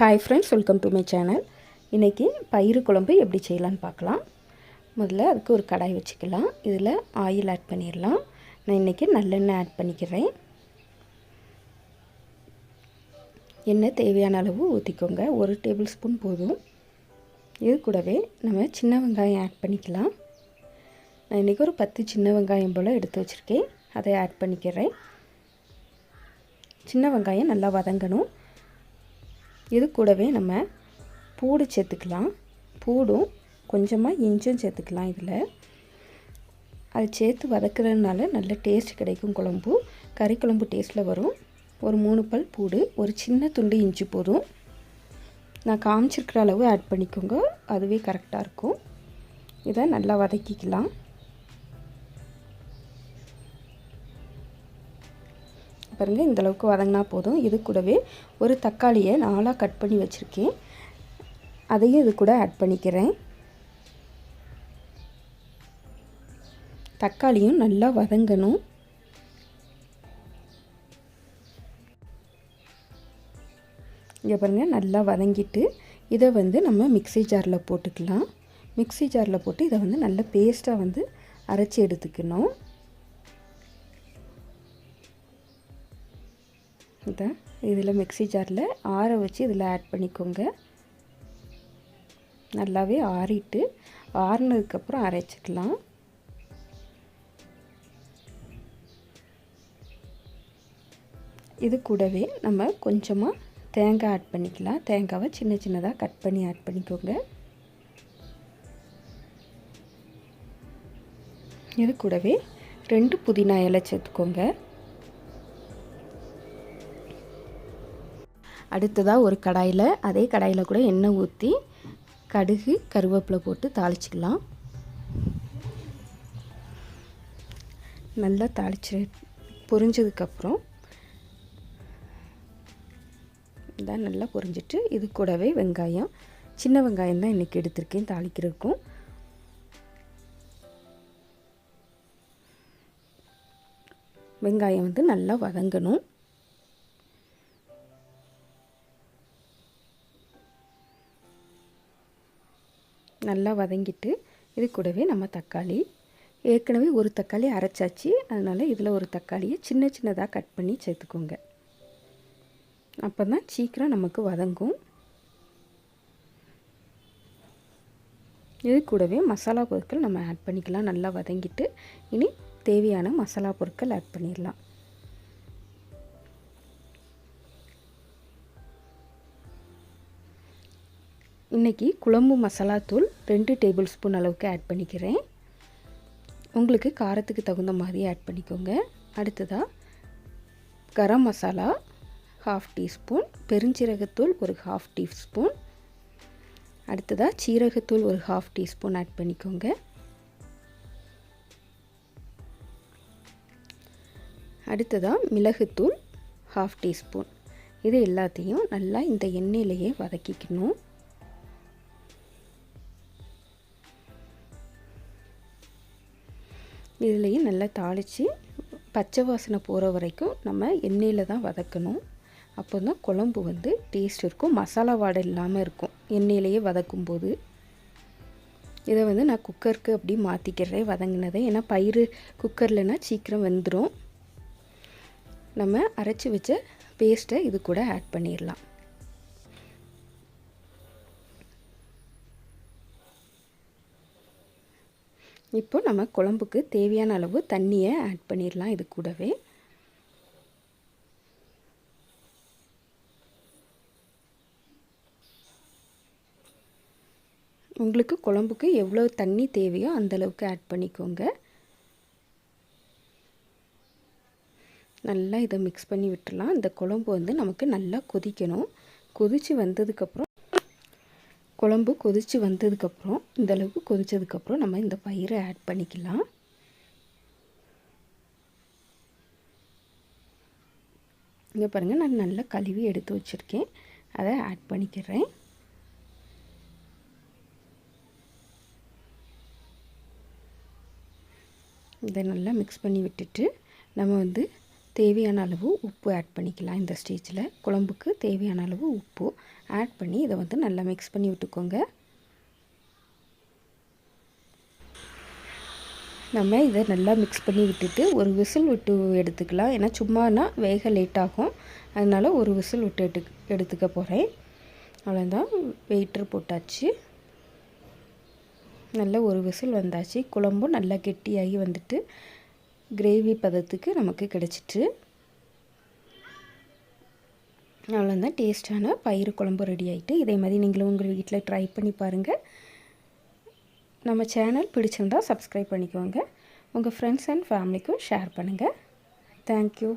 Hi friends welcome to my channel இன்றைக்கி பயிறு குழம்பு எப்படி செய்யலான்னு பார்க்கலாம். முதல்ல அதுக்கு ஒரு கடாய் வச்சுக்கலாம். இதில் ஆயில் ஆட் பண்ணிடலாம். நான் இன்றைக்கி நல்லெண்ணெய் ஆட் பண்ணிக்கிறேன். எண்ணெய் தேவையான அளவு ஊற்றிக்கோங்க ஒரு டேபிள் ஸ்பூன் போதும். இது கூடவே நம்ம சின்ன வெங்காயம் ஆட் பண்ணிக்கலாம். நான் இன்றைக்கி ஒரு பத்து சின்ன வெங்காயம் போல் எடுத்து வச்சுருக்கேன். அதை ஆட் பண்ணிக்கிறேன். சின்ன வெங்காயம் நல்லா வதங்கணும். இது கூடவே நம்ம பூடு சேர்த்துக்கலாம். பூடும் கொஞ்சமாக இஞ்சும் சேர்த்துக்கலாம் இதில். அது சேர்த்து வதக்குறதுனால நல்ல டேஸ்ட் கிடைக்கும் குழம்பு. கறி குழம்பு டேஸ்ட்டில் வரும். ஒரு மூணு பல் பூடு ஒரு சின்ன துண்டு இஞ்சி போதும். நான் காமிச்சிருக்கிற அளவு ஆட் பண்ணிக்கோங்க. அதுவே கரெக்டாக இருக்கும். இதை நல்லா வதக்கிக்கலாம். பாருங்கள் இந்தளவுக்கு வதங்கினா போதும். இது கூடவே ஒரு தக்காளியை நாலாக கட் பண்ணி வச்சுருக்கேன். அதையும் இது கூட ஆட் பண்ணிக்கிறேன். தக்காளியும் நல்லா வதங்கணும். இங்கே பாருங்கள் நல்லா வதங்கிட்டு இதை வந்து நம்ம மிக்சி ஜாரில் போட்டுக்கலாம். மிக்சி ஜாரில் போட்டு இதை வந்து நல்ல பேஸ்ட்டாக வந்து அரைச்சி எடுத்துக்கணும். இதை இதில் மிக்சி ஜாரில் ஆற வச்சு இதில் ஆட் பண்ணிக்கோங்க. நல்லாவே ஆறிட்டு ஆறினதுக்கப்புறம் அரைச்சிக்கலாம். இது கூடவே நம்ம கொஞ்சமாக தேங்காய் ஆட் பண்ணிக்கலாம். தேங்காவை சின்ன சின்னதாக கட் பண்ணி ஆட் பண்ணிக்கோங்க. இது கூடவே ரெண்டு புதினா இலை சேர்த்துக்கோங்க. அடுத்ததாக ஒரு கடாயில் அதே கடாயில் கூட எண்ணெய் ஊற்றி கடுகு கருவேப்பிலை போட்டு தாளிச்சிக்கலாம். நல்லா தாளிச்சு பொரிஞ்சதுக்கப்புறம் இதான் நல்லா பொரிஞ்சிட்டு இது கூடவே வெங்காயம். சின்ன வெங்காயம் தான் இன்றைக்கி எடுத்திருக்கேன் தாளிக்கிறதுக்கும். வெங்காயம் வந்து நல்லா வதங்கணும். நல்லா வதங்கிட்டு இது கூடவே நம்ம தக்காளி. ஏற்கனவே ஒரு தக்காளி அரைச்சாச்சு. அதனால் இதில் ஒரு தக்காளியை சின்ன சின்னதாக கட் பண்ணி சேர்த்துக்கோங்க. அப்போ தான் சீக்கிரம் நமக்கு வதங்கும். இது கூடவே மசாலா பொருட்கள் நம்ம ஆட் பண்ணிக்கலாம். நல்லா வதங்கிட்டு இனி தேவையான மசாலா பொருட்கள் ஆட் பண்ணிடலாம். இன்றைக்கி குழம்பு மசாலா தூள் ரெண்டு டேபிள் ஸ்பூன் அளவுக்கு ஆட் பண்ணிக்கிறேன். உங்களுக்கு காரத்துக்கு தகுந்த மாதிரி ஆட் பண்ணிக்கோங்க. அடுத்ததாக கரம் மசாலா ஹாஃப் டீஸ்பூன் பெருஞ்சீரகத்தூள் ஒரு ஹாஃப் டீஸ்பூன் அடுத்ததாக சீரகத்தூள் ஒரு ஹாஃப் டீஸ்பூன் ஆட் பண்ணிக்கோங்க. அடுத்ததாக மிளகுத்தூள் ஹாஃப் டீஸ்பூன் இது எல்லாத்தையும் நல்லா இந்த எண்ணெயிலையே வதக்கிக்கணும். இதுலேயும் நல்லா தாளித்து பச்சை வாசனை போகிற வரைக்கும் நம்ம எண்ணெயில் தான் வதக்கணும். அப்போ தான் குழம்பு வந்து டேஸ்ட் இருக்கும். மசாலா வாடை இல்லாமல் இருக்கும். எண்ணெயிலேயே வதக்கும் போது இதை வந்து நான் குக்கருக்கு அப்படி மாற்றிக்கிறேன் வதங்கினதை. ஏன்னா பயிர் குக்கர்லனா சீக்கிரம் வெந்துடும் நம்ம அரைச்சி வச்ச பேஸ்ட்டை இது கூட ஆட் பண்ணிடலாம் இப்போ நம்ம குழம்புக்கு தேவையான அளவு தண்ணியை ஆட் பண்ணிடலாம் இது கூடவே. உங்களுக்கு குழம்புக்கு எவ்வளோ தண்ணி தேவையோ அந்தளவுக்கு ஆட் பண்ணிக்கோங்க. நல்லா இதை மிக்ஸ் பண்ணி விட்டுடலாம் இந்த குழம்பு வந்து நமக்கு நல்லா கொதிக்கணும். கொதித்து வந்ததுக்கப்புறம் குழம்பு கொதித்து வந்ததுக்கப்புறம் இந்தளவுக்கு கொதித்ததுக்கப்புறம் நம்ம இந்த பயிரை ஆட் பண்ணிக்கலாம். இங்கே பாருங்கள் நான் நல்லா கழுவி எடுத்து வச்சுருக்கேன். அதை ஆட் பண்ணிக்கிறேன். இதை நல்லா மிக்ஸ் பண்ணி விட்டுட்டு நம்ம வந்து தேவையான அளவு உப்பு ஆட் பண்ணிக்கலாம் இந்த ஸ்டேஜில் குழம்புக்கு தேவையான அளவு உப்பு ஆட் பண்ணி இதை வந்து நல்லா மிக்ஸ் பண்ணி விட்டுக்கோங்க. நம்ம இதை நல்லா மிக்ஸ் பண்ணி விட்டுட்டு ஒரு விசில் விட்டு எடுத்துக்கலாம். ஏன்னா சும்மானா வேக லேட் ஆகும். அதனால் ஒரு விசில் விட்டு எடு எடுத்துக்க போகிறேன் அவ்வளோதான் வெயிட்டர் போட்டாச்சு. நல்ல ஒரு விசில் வந்தாச்சு. குழம்பும் நல்லா கெட்டியாகி வந்துட்டு கிரேவி பதத்துக்கு நமக்கு கிடச்சிட்டு அவ்வளோதான் டேஸ்ட்டான பயிறு குழம்பு ரெடி ஆகிட்டு இதே மாதிரி நீங்களும் உங்கள் வீட்டில் ட்ரை பண்ணி பாருங்கள் நம்ம சேனல் பிடிச்சிருந்தால் சப்ஸ்கிரைப் பண்ணிக்கோங்க. உங்கள் ஃப்ரெண்ட்ஸ் அண்ட் ஃபேமிலிக்கும் ஷேர் பண்ணுங்கள் தேங்க்யூ